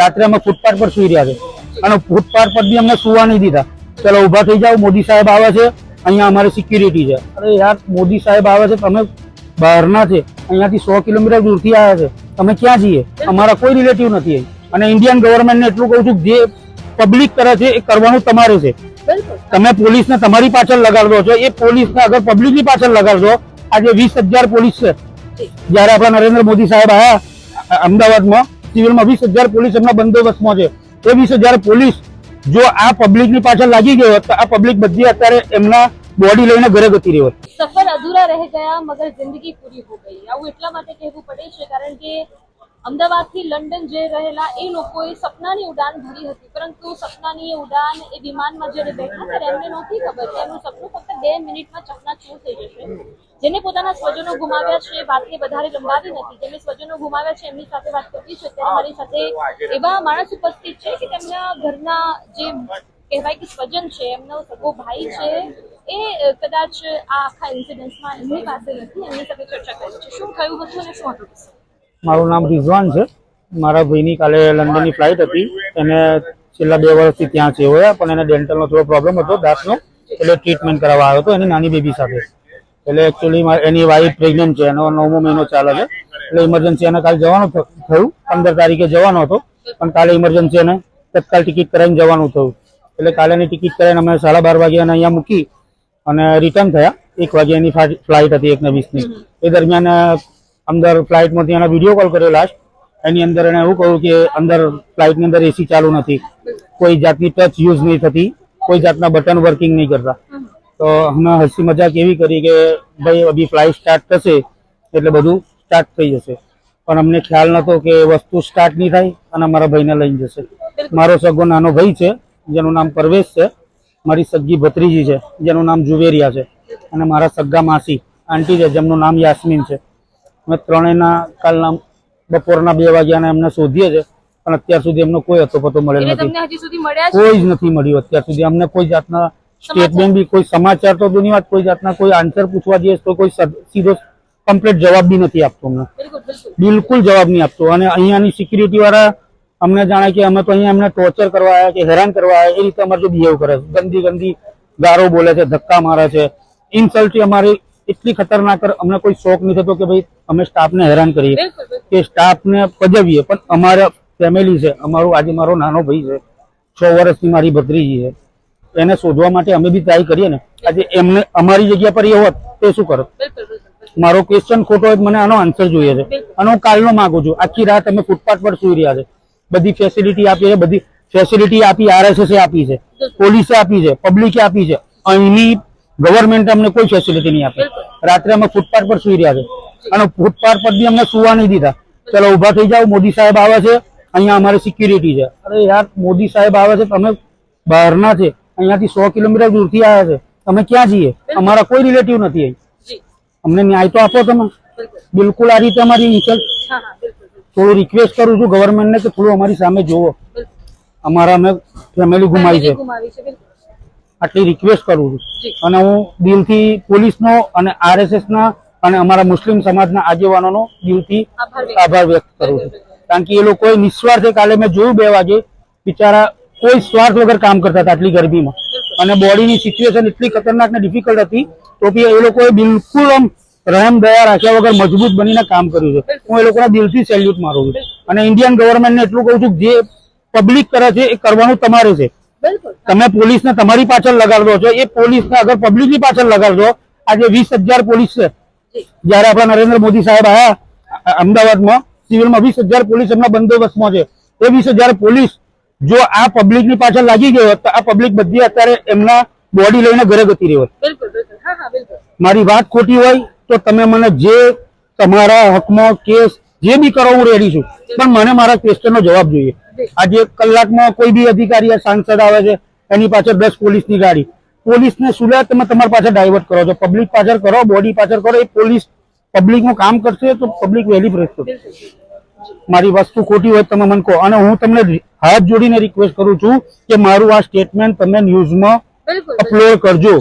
રાત્રે અમે ફૂટપાથ પર સુઈ રહ્યા છે. અને ફૂટપાથ પર બી અમને સુવા નહીં દીધા. ચલો ઊભા થઈ જાઓ મોદી સાહેબ આવે છે. અહીંયા અમારે સિક્યુરિટી છે. અરે યાર મોદી સાહેબ આવે છે તમે બહારના છે. અહીંયાથી સો કિલોમીટર દૂરથી આવ્યા છે. તમે ક્યાં જઈએ અમારા કોઈ રિલેટિવ નથી અને ઇન્ડિયન ગવર્મેન્ટને એટલું કહું છું કે જે પબ્લિક કરે છે એ કરવાનું તમારે છે. તમે પોલીસને તમારી પાછળ લગાડો છો. એ પોલીસને અગર પબ્લિકની પાછળ લગાડશો આજે વીસ હજાર પોલીસ છે. જ્યારે જયારે આપણા નરેન્દ્ર મોદી સાહેબ આવ્યા અમદાવાદમાં સિવિલમાં વીસ હજાર પોલીસ એમના બંદોબસ્તમાં છે. એ વીસ હજાર પોલીસ જો આ પબ્લિકની પાછળ લાગી ગયો તો આ પબ્લિક બધી અત્યારે એમના બોડી લઈને ઘરે ગતી રહી હોત. સફર અધૂરા રહી ગયા, મગર જિંદગી પૂરી હો ગઈ. આવું એટલા માટે કહેવું પડે છે, કારણ કે અમદાવાદથી લંડન જઈ રહેલા એ લોકોએ સપનાની ઉડાન ભરી હતી, પરંતુ સપનાની એ ઉડાન એ વિમાનમાં જ્યારે બેઠા ત્યારે એમને નહોતી ખબર કે એમનું સપનું ફક્ત બે મિનિટમાં ચકનાચૂર થઈ જશે. જેને પોતાના સ્વજનો ગુમાવ્યા છે, એ વાતને વધારે લંબાવી નથી. જેમને સ્વજનો ગુમાવ્યા છે, એમની સાથે વાત કરવી છે, ત્યારે મારી સાથે એવા માણસ ઉપસ્થિત છે કે તેમના ઘરના જે કહેવાય કે સ્વજન છે, એમનો સગો ભાઈ છે, એ કદાચ આ આખા ઇન્સિડન્ટમાં એમની પાસે નથી, એમની સાથે ચર્ચા કરી છે. શું થયું હતું અને શું હતું? મારું નામ રિઝવાન છે. મારા ભાઈની કાલે લંડનની ફ્લાઇટ હતી. એને છેલ્લા બે વર્ષથી ત્યાં છે હોય પણ એને ડેન્ટલનો થોડો પ્રોબ્લેમ હતો, દાંતનો. એટલે ટ્રીટમેન્ટ કરાવવા આવ્યો હતો એની નાની બેબી સાથે. એટલે એકચ્યુઅલી એની વાઈફ પ્રેગ્નન્ટ છે, એનો નવમો મહિનો ચાલે છે. એટલે ઇમરજન્સી એને કાલે જવાનું થયું. પંદર તારીખે જવાનો હતો. પણ કાલે ઇમરજન્સી એને તત્કાલ ટિકિટ કરાવીને જવાનું થયું. એટલે કાલેની ટિકિટ કરાવીને અમે સાડા બાર વાગે અહીંયા મૂકી અને રિટર્ન થયા. એક વાગે એની ફ્લાઇટ હતી એકને વીસની. એ દરમિયાન અંદર ફ્લાઇટમાંથી એના વીડિયો કોલ કર્યો લાસ્ટ એની અંદર એને એવું કહ્યું કે અંદર ફ્લાઇટની અંદર એસી ચાલુ નથી. કોઈ જાતની ટચ યુઝ નહીં થતી. કોઈ જાતના બટન વર્કિંગ નહીં કરતા. તો અમે હસી મજાક એવી કરી કે ભાઈ અભી ફ્લાઇટ સ્ટાર્ટ થશે એટલે બધું સ્ટાર્ટ થઈ જશે. પણ અમને ખ્યાલ નતો કે વસ્તુ સ્ટાર્ટ નહીં થાય અને મારા ભાઈને લઈને જશે. મારો સગો નાનો ભાઈ છે, જેનું નામ પરવેશ છે. મારી સગી ભત્રીજી છે, જેનું નામ જુવેરિયા છે. અને મારા સગા માસી, આંટી છે, જેમનું નામ યાસ્મીન છે. અમે ત્રણેયના કાલના બપોરના બે વાગ્યાના એમને શોધીએ છીએ પણ અત્યાર સુધી એમનો કોઈ હતો પતો મળેલ નથી. કોઈ જ નથી મળ્યું અત્યાર સુધી. અમને કોઈ જાતના સ્ટેટમેન્ટ બી કોઈ સમાચાર તો દૂરની વાત કોઈ જાતના કોઈ આન્સર પૂછવા જઈએ તો કોઈ સીધો કમ્પ્લીટ જવાબ બી નથી આપતો અમને. બિલકુલ જવાબ નહીં આપતો. અને અહીંયાની સિક્યુરિટી વાળા અમને જાણે કે અમે તો અહીંયા એમને ટોર્ચર કરવા આવ્યા કે હેરાન કરવા આવ્યા એ રીતે અમારે જો બિહેવ કરે છે. ગંદી ગંદી ગારો બોલે છે ધક્કા મારે છે. ઇન્સલ્ટ અમારી એટલી ખતરનાક અમને કોઈ શોખ નહીં થતો કે ભાઈ અમે સ્ટાફને હેરાન કરીએ. કે સ્ટાફને પજવીએ પણ અમારા ફેમિલી છે અમારું આજે મારો નાનો ભાઈ છે છ વર્ષની મારી ભત્રીજી છે. એને શોધવા માટે અમે બી ટ્રાય કરીએ ને. આજે એમને અમારી જગ્યા પર એ હોત તે શું બિલકુલ મારો ક્વેશ્ચન ખોટો હોય મને આનો આન્સર જોઈએ છે. અને હું કાલનો માંગુ છું આખી રાત અમે ફૂટપાથ પર સુઈ રહ્યા છે. બધી ફેસિલિટી આપી છે બધી ફેસિલિટી આપી આરએસએસ આપી છે. પોલીસે આપી છે પબ્લિકે આપી છે. અહીંની ગવર્મેન્ટ અમને કોઈ ફેસિલિટી નહીં આપે. રાત્રે અમે ફૂટપાથ પર સુઈ રહ્યા છે. અને ફૂટપાથ પર બી અમને સુવા નહીં દીધા. ચલો ઊભા થઈ જાઓ મોદી સાહેબ આવે છે. અહીંયા અમારે સિક્યુરિટી છે. અરે યાર મોદી સાહેબ આવે છે તમે બહારના છે. અહીંયાથી સો કિલોમીટર દૂરથી આવ્યા છે. તમે ક્યાં જઈએ અમારા કોઈ રિલેટિવ નથી અહીં. અમને ન્યાય તો આપો તમે. બિલકુલ. આ રીતે અમારી ઇન્સલ્ટ થોડું રિક્વેસ્ટ કરું છું ગવર્મેન્ટને કે થોડું અમારી સામે જોવો બિલકુલ. અમારા અમે ફેમિલી ગુમાવી છે. આટલી રિક્વેસ્ટ કરું છું. અને હું દિલથી પોલીસનો અને આરએસએસના અને અમારા મુસ્લિમ સમાજના આગેવાનોનો દિલથી આભાર વ્યક્ત કરું છું. કારણ કે એ લોકોએ નિસ્વાર્થે કાલે મેં જોયું બે વાગે બિચારા કોઈ સ્વાર્થ વગર કામ કરતા હતા આટલી ગરમીમાં અને બોડીની સિચ્યુએશન એટલી ખતરનાક ને ડિફિકલ્ટ હતી તો બી એ લોકોએ બિલકુલ આમ રહેમ દયા રાખ્યા વગર મજબૂત બનીને કામ કર્યું છે. હું એ લોકોના દિલથી સેલ્યુટ મારું છું. અને ઇન્ડિયન ગવર્મેન્ટને એટલું કહું છું કે જે પબ્લિક કરે છે એ કરવાનું તમારે છે. તમે પોલીસને તમારી પાછળ લગાડો છો એ પોલીસને અગર પબ્લિકની પાછળ લગાડશો આજે વીસ હજાર પોલીસ છે. જયારે આપણા નરેન્દ્ર મોદી સાહેબ આવ્યા અમદાવાદમાં સિવિલમાં વીસ હજાર પોલીસ એમના બંદોબસ્તમાં છે. એ વીસ હજાર પોલીસ જો આ પબ્લિકની પાછળ લાગી ગયો હોત તો આ પબ્લિક બધી અત્યારે એમના બોડી લઈને ઘરે ગતી રહી બિલકુલ મારી વાત ખોટી હોય તો તમે મને જે તમારા હકમાં કેસ જે બી કરો હું રેડી છું. પણ મને મારા ક્વેશ્ચનનો જવાબ જોઈએ. આજે કલાકમાં કોઈ બી અધિકારી સાંસદ આવે છે એની પાછળ દસ પોલીસની ગાડી. પોલીસને સુલે તમે તમારી પાછળ ડાયવર્ટ કરો છો. પબ્લિક પાછળ કરો બોડી પાછળ કરો. એ પોલીસ પબ્લિકનું કામ કરશે તો પબ્લિક વહેલી ફ્રેશ મારી વસ્તુ ખોટી હોય તમે મને કહો. અને હું તમને હાથ જોડીને રિક્વેસ્ટ કરું છું કે મારું આ સ્ટેટમેન્ટ તમે ન્યૂઝમાં અપલોડ કરજો.